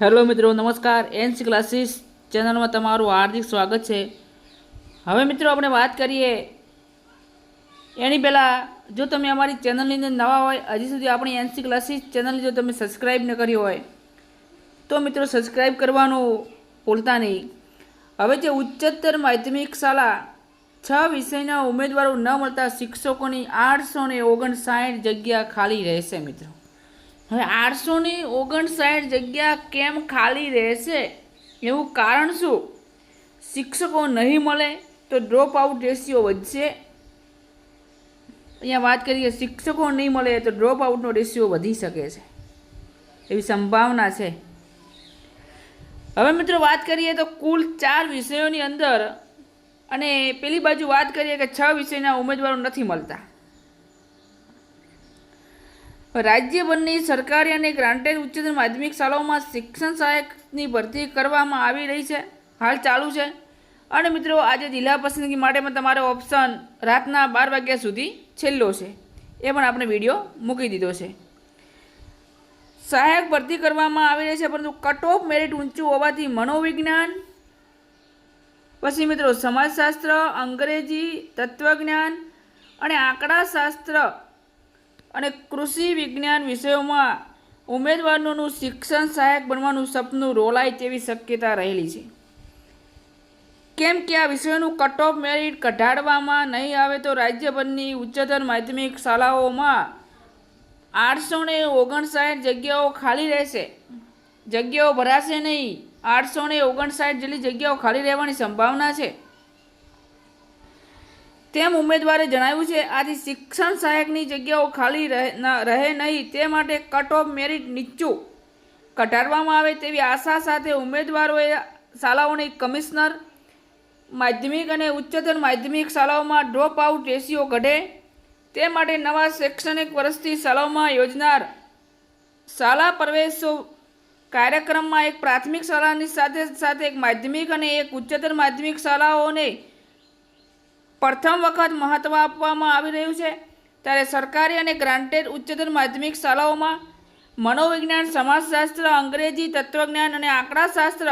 Hello મિત્રો, નમસ્કાર. NC classes ચેનલમાં તમારું હાર્દિક સ્વાગત છે. હવે મિત્રો આપણે વાત કરીએ. એની પહેલાં, જો તમે અમારી ચેનલની અંદર નવા હોય, હજી સુધી આપણી એનસી ક્લાસીસ ચેનલ જો તમે સબસ્ક્રાઈબ ન કરી હોય, તો મિત્રો સબસ્ક્રાઈબ કરવાનું ભૂલતા નહીં. હવે જે ઉચ્ચતર માધ્યમિક શાળા, છ વિષયના ઉમેદવારો ન મળતા શિક્ષકોની આઠસો ને ઓગણસાઠ જગ્યા ખાલી રહેશે મિત્રો. હવે આઠસો ની ઓગણસાઠ જગ્યા કેમ ખાલી રહેશે? એવું કારણ શું? શિક્ષકો નહીં મળે તો ડ્રોપ આઉટ રેશિયો વધશે? અહીંયા વાત કરીએ, શિક્ષકો નહીં મળે તો ડ્રોપ આઉટનો રેશિયો વધી શકે છે. એવી સંભાવના છે. હવે મિત્રો વાત કરીએ તો કુલ ચાર વિષયોની અંદર અને પેલી બાજુ વાત કરીએ કે છ વિષયના ઉમેદવારો નથી મળતા. રાજ્યભરની સરકારી અને ગ્રાન્ટેડ ઉચ્ચતર માધ્યમિક શાળાઓમાં શિક્ષણ સહાયકની ભરતી કરવામાં આવી રહી છે. હાલ ચાલુ છે. અને મિત્રો, આજે જિલ્લા પસંદગી માટેમાં તમારો ઓપ્શન રાતના બાર વાગ્યા સુધી છેલ્લો છે. એ પણ આપણે વીડિયો મૂકી દીધો છે. સહાયક ભરતી કરવામાં આવી રહી છે, પરંતુ કટ ઓફ મેરિટ ઊંચું હોવાથી મનોવિજ્ઞાન, પછી મિત્રો, સમાજશાસ્ત્ર, અંગ્રેજી, તત્વજ્ઞાન અને આંકડાશાસ્ત્ર અને કૃષિ વિજ્ઞાન વિષયોમાં ઉમેદવારોનું શિક્ષણ સહાયક બનવાનું સપનું રોલાય તેવી શક્યતા રહેલી છે. કેમ કે આ વિષયોનું કટ ઓફ મેરિટ કઢાડવામાં નહીં આવે તો રાજ્યભરની ઉચ્ચતર માધ્યમિક શાળાઓમાં આઠસો ને ઓગણસાઠ જગ્યાઓ ખાલી રહેશે. જગ્યાઓ ભરાશે નહીં. આઠસો ને ઓગણસાઠ જેટલી જગ્યાઓ ખાલી રહેવાની સંભાવના છે. તેમ ઉમેદવારે જણાવ્યું છે, આથી શિક્ષણ સહાયકની જગ્યાઓ ખાલી રહે નહીં, તે માટે કટ ઓફ મેરિટ નીચું ઘટાડવામાં આવે તેવી આશા સાથે ઉમેદવારોએ શાળાઓની કમિશનર માધ્યમિક અને ઉચ્ચતર માધ્યમિક શાળાઓમાં ડ્રોપ આઉટ રેશિયો ઘટે. તે માટે નવા શૈક્ષણિક વર્ષથી શાળાઓમાં યોજનાર શાળા પ્રવેશો કાર્યક્રમમાં એક પ્રાથમિક શાળાની સાથે સાથે એક માધ્યમિક અને એક ઉચ્ચતર માધ્યમિક શાળાઓને પ્રથમ વખત મહત્ત્વ આપવામાં આવી રહ્યું છે. ત્યારે સરકારી અને ગ્રાન્ટેડ ઉચ્ચતર માધ્યમિક શાળાઓમાં મનોવિજ્ઞાન, સમાજશાસ્ત્ર, અંગ્રેજી તત્વજ્ઞાન અને આંકડાશાસ્ત્ર,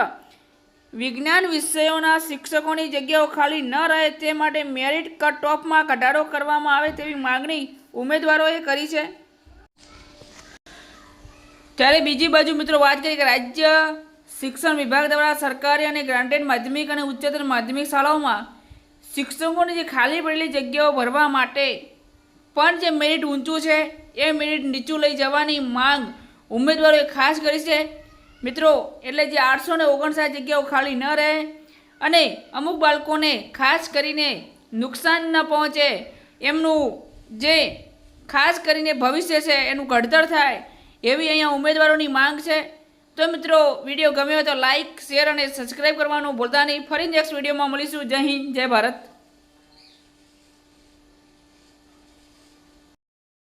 વિજ્ઞાન વિષયોના શિક્ષકોની જગ્યાઓ ખાલી ન રહે તે માટે મેરિટ કટ ઓફમાં ઘટાડો કરવામાં આવે તેવી માગણી ઉમેદવારોએ કરી છે. ત્યારે બીજી બાજુ મિત્રો વાત કરીએ કે રાજ્ય શિક્ષણ વિભાગ દ્વારા સરકારી અને ગ્રાન્ટેડ માધ્યમિક અને ઉચ્ચતર માધ્યમિક શાળાઓમાં શિક્ષકોની જે ખાલી પડેલી જગ્યાઓ ભરવા માટે પણ જે મેરિટ ઊંચું છે, એ મેરિટ નીચું લઈ જવાની માંગ ઉમેદવારોએ ખાસ કરી છે. મિત્રો, એટલે જે આઠસો ને ઓગણસાઠ જગ્યાઓ ખાલી ન રહે અને અમુક બાળકોને ખાસ કરીને નુકસાન ન પહોંચે, એમનું જે ખાસ કરીને ભવિષ્ય છે, એનું ઘડતર થાય, એવી અહીંયા ઉમેદવારોની માંગ છે. તો મિત્રો, વીડિયો ગમ્યો તો લાઈક શેર અને સબસ્ક્રાઈબ કરવાનું ભૂલતા નહીં. ફરી નેક્સ્ટ વિડીયોમાં મળીશું. જય હિન્દ, જય ભારત.